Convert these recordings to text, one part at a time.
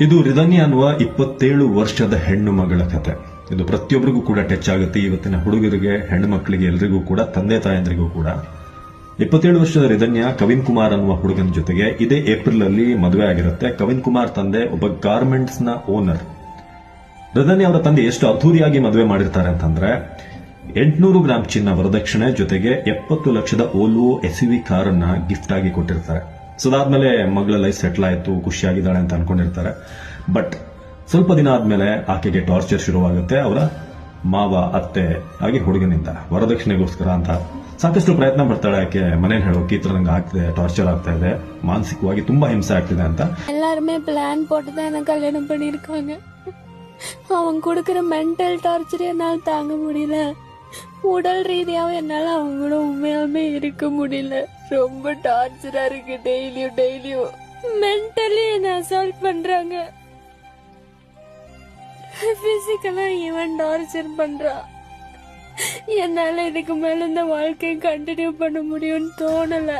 ಇದು ರಿದನ್ಯ ಅನ್ನುವ ಇಪ್ಪತ್ತೇಳು ವರ್ಷದ ಹೆಣ್ಣು ಮಗಳ ಕತೆ. ಇದು ಪ್ರತಿಯೊಬ್ಬರಿಗೂ ಕೂಡ ಟಚ್ ಆಗುತ್ತೆ ಇವತ್ತಿನ ಹುಡುಗರಿಗೆ, ಹೆಣ್ಣು ಮಕ್ಕಳಿಗೆ ಎಲ್ರಿಗೂ ಕೂಡ, ತಂದೆ ತಾಯಂದ್ರಿಗೂ ಕೂಡ. ಇಪ್ಪತ್ತೇಳು ವರ್ಷದ ರಿದನ್ಯ, ಕವಿನ್ ಕುಮಾರ್ ಅನ್ನುವ ಹುಡುಗನ ಜೊತೆಗೆ ಇದೇ ಏಪ್ರಿಲ್ ಅಲ್ಲಿ ಮದುವೆ ಆಗಿರುತ್ತೆ. ಕವಿನ್ ಕುಮಾರ್ ತಂದೆ ಒಬ್ಬ ಗಾರ್ಮೆಂಟ್ಸ್ನ ಓನರ್. ರಿದನ್ಯ ಅವರ ತಂದೆ ಎಷ್ಟು ಅದ್ಧೂರಿಯಾಗಿ ಮದುವೆ ಮಾಡಿರ್ತಾರೆ ಅಂತಂದ್ರೆ, ಎಂಟುನೂರು ಗ್ರಾಂ ಚಿನ್ನ ವರದಕ್ಷಿಣೆ ಜೊತೆಗೆ ಎಪ್ಪತ್ತು ಲಕ್ಷದ ಓಲ್ವೋ ಎಸ್ಯುವಿ ಕಾರನ್ನ ಗಿಫ್ಟ್ ಆಗಿ ಕೊಟ್ಟಿರ್ತಾರೆ. ಸೊ ಅದಾದ್ಮೇಲೆ ಮಗಳ ಲೈಫ್ ಸೆಟ್ಲ್ ಆಯ್ತು ಖುಷಿಯಾಗಿದ್ದಾಳೆ ಅಂತ ಅನ್ಕೊಂಡಿರ್ತಾರೆ ಬಟ್ ಸ್ವಲ್ಪ ದಿನ ಆದ್ಮೇಲೆ ಆಕೆಗೆ ಟಾರ್ಚರ್ ಶುರುವಾಗುತ್ತೆ ಅವರ ಮಾವ ಅತ್ತೆ ಹಾಗೆ ಹುಡುಗನಿಂದ ವರದಕ್ಷಿಣೆಗೋಸ್ಕರ ಅಂತ ಸಾಕಷ್ಟು ಪ್ರಯತ್ನ ಪಡ್ತಾಳೆ ಆಕೆ ಮನೇಲಿ ಹೇಳೋಕೆ ಈ ತರ ನಂಗೆ ಆಗ್ತಿದೆ ಟಾರ್ಚರ್ ಆಗ್ತಾ ಇದೆ ಮಾನಸಿಕವಾಗಿ ತುಂಬಾ ಹಿಂಸೆ ಆಗ್ತಿದೆ ಅಂತ எல்லாருமே பிளான் போட்டு தான் எனக்கு கல்யாணம் பண்ணியிருக்காங்க அவன் கொடுக்குற மென்டல் டார்ச்சர் என்னால் தாங்க முடியல உடல் ரீதியாவும் என்னால அவங்க கூட உண்மையாலுமே இருக்க முடியல ரொம்ப டார்ச்சரா இருக்கு டெய்லியும் டெய்லியும் மென்டலி என்ன அசால்ட் பண்றாங்க பிசிக்கலா இவன் டார்ச்சர் பண்றான் என்னால இதுக்கு மேல இந்த வாழ்க்கையை கண்டினியூ பண்ண முடியும்னு தோணல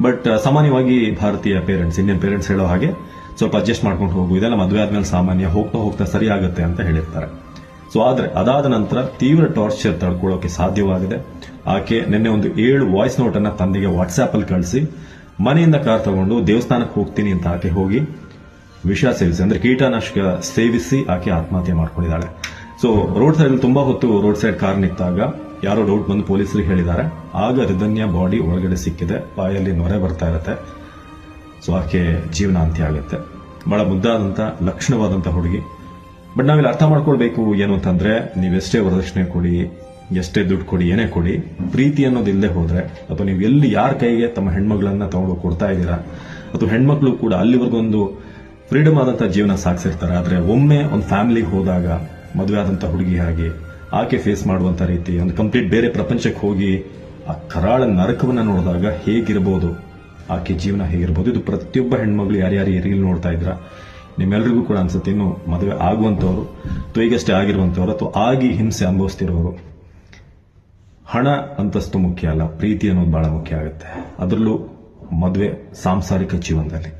ಬಟ್ ಸಾಮಾನ್ಯವಾಗಿ ಭಾರತೀಯ ಪೇರೆಂಟ್ಸ್ ಇಂಡಿಯನ್ ಪೇರೆಂಟ್ಸ್ ಹೇಳೋ ಹಾಗೆ ಸ್ವಲ್ಪ ಅಡ್ಜಸ್ಟ್ ಮಾಡ್ಕೊಂಡು ಹೋಗು ಇದೆಲ್ಲ ಮದುವೆ ಆದ್ಮೇಲೆ ಸಾಮಾನ್ಯ ಹೋಗ್ತಾ ಹೋಗ್ತಾ ಸರಿ ಆಗುತ್ತೆ ಅಂತ ಹೇಳಿರ್ತಾರೆ ಸೊ ಆದ್ರೆ ಅದಾದ ನಂತರ ತೀವ್ರ ಟಾರ್ಚರ್ ತಡ್ಕೊಳ್ಳೋಕೆ ಸಾಧ್ಯವಾಗಿದೆ ಆಕೆ ನಿನ್ನೆ ಒಂದು ಏಳು ವಾಯ್ಸ್ ನೋಟ್ ಅನ್ನ ತಂದೆಗೆ ವಾಟ್ಸ್ಆಪ್ ಅಲ್ಲಿ ಕಳಿಸಿ, ಮನೆಯಿಂದ ಕಾರ್ ತಗೊಂಡು ದೇವಸ್ಥಾನಕ್ಕೆ ಹೋಗ್ತೀನಿ ಅಂತ ಆಕೆ ಹೋಗಿ ವಿಷ ಸೇವಿಸಿ, ಅಂದ್ರೆ ಕೀಟನಾಶಕ ಸೇವಿಸಿ ಆಕೆ ಆತ್ಮಹತ್ಯೆ ಮಾಡ್ಕೊಂಡಿದ್ದಾಳೆ. ಸೊ ರೋಡ್ ಸೈಡ್ ತುಂಬಾ ಹೊತ್ತು ರೋಡ್ ಸೈಡ್ ಕಾರ್ ನಿಂತಾಗ ಯಾರೋ ಡೌಟ್ ಬಂದು ಪೊಲೀಸರಿಗೆ ಹೇಳಿದ್ದಾರೆ. ಆಗ ರಿದನ್ಯ ಬಾಡಿ ಒಳಗಡೆ ಸಿಕ್ಕಿದೆ, ಬಾಯಲ್ಲಿ ನೊರೆ ಬರ್ತಾ ಇರುತ್ತೆ. ಸೊ ಆಕೆ ಜೀವನ ಅಂತ್ಯ ಆಗುತ್ತೆ. ಬಹಳ ಮುದ್ದಾದಂತ, ಲಕ್ಷಣವಾದಂತ ಹುಡುಗಿ. ಬಟ್ ನಾವಿಲ್ಲಿ ಅರ್ಥ ಮಾಡ್ಕೊಳ್ಬೇಕು ಏನು ಅಂತಂದ್ರೆ, ನೀವೆಷ್ಟೇ ವರದಕ್ಷಿಣೆ ಕೊಡಿ ಎಷ್ಟೇ ದುಡ್ಡು ಕೊಡಿ, ಏನೇ ಕೊಡಿ, ಪ್ರೀತಿ ಅನ್ನೋದು ಇಲ್ಲದೆ ಹೋದ್ರೆ, ಅಥವಾ ನೀವು ಎಲ್ಲಿ ಯಾರ ಕೈಗೆ ತಮ್ಮ ಹೆಣ್ಮಗಳನ್ನ ತಗೊಂಡು ಕೊಡ್ತಾ ಇದ್ದೀರಾ, ಅಥವಾ ಹೆಣ್ಮಕ್ಳು ಕೂಡ ಅಲ್ಲಿವರೆಗೂ ಒಂದು ಫ್ರೀಡಮ್ ಆದಂತ ಜೀವನ ಸಾಗಿಸಿರ್ತಾರೆ. ಆದ್ರೆ ಒಮ್ಮೆ ಒಂದು ಫ್ಯಾಮಿಲಿಗೆ ಹೋದಾಗ, ಮದುವೆ ಆದಂಥ ಹುಡುಗಿ ಆಗಿ ಆಕೆ ಫೇಸ್ ಮಾಡುವಂತ ರೀತಿ, ಒಂದು ಕಂಪ್ಲೀಟ್ ಬೇರೆ ಪ್ರಪಂಚಕ್ಕೆ ಹೋಗಿ, ಆ ಕರಾಳ ನರಕವನ್ನ ನೋಡಿದಾಗ ಹೇಗಿರ್ಬೋದು? ಆಕೆ ಜೀವನ ಹೇಗಿರ್ಬೋದು? ಇದು ಪ್ರತಿಯೊಬ್ಬ ಹೆಣ್ಮಗಳು ಯಾರ್ಯಾರು ರೀಲ್ ನೋಡ್ತಾ ಇದ್ರ ನಿಮ್ಮೆಲ್ರಿಗೂ ಕೂಡ ಅನ್ಸುತ್ತೆ, ಇನ್ನು ಮದುವೆ ಆಗುವಂತವ್ರು ಅಥವಾ ಈಗಷ್ಟೇ ಆಗಿರುವಂಥವ್ರು ಅಥವಾ ಆಗಿ ಹಿಂಸೆ ಅನುಭವಿಸ್ತಿರೋರು. ಹಣ ಅಂತಸ್ತು ಮುಖ್ಯ ಅಲ್ಲ ಪ್ರೀತಿ ಅನ್ನೋದು ಬಹಳ ಮುಖ್ಯ ಆಗುತ್ತೆ. ಅದರಲ್ಲೂ ಮದುವೆ ಸಾಂಸಾರಿಕ ಜೀವನದಲ್ಲಿ.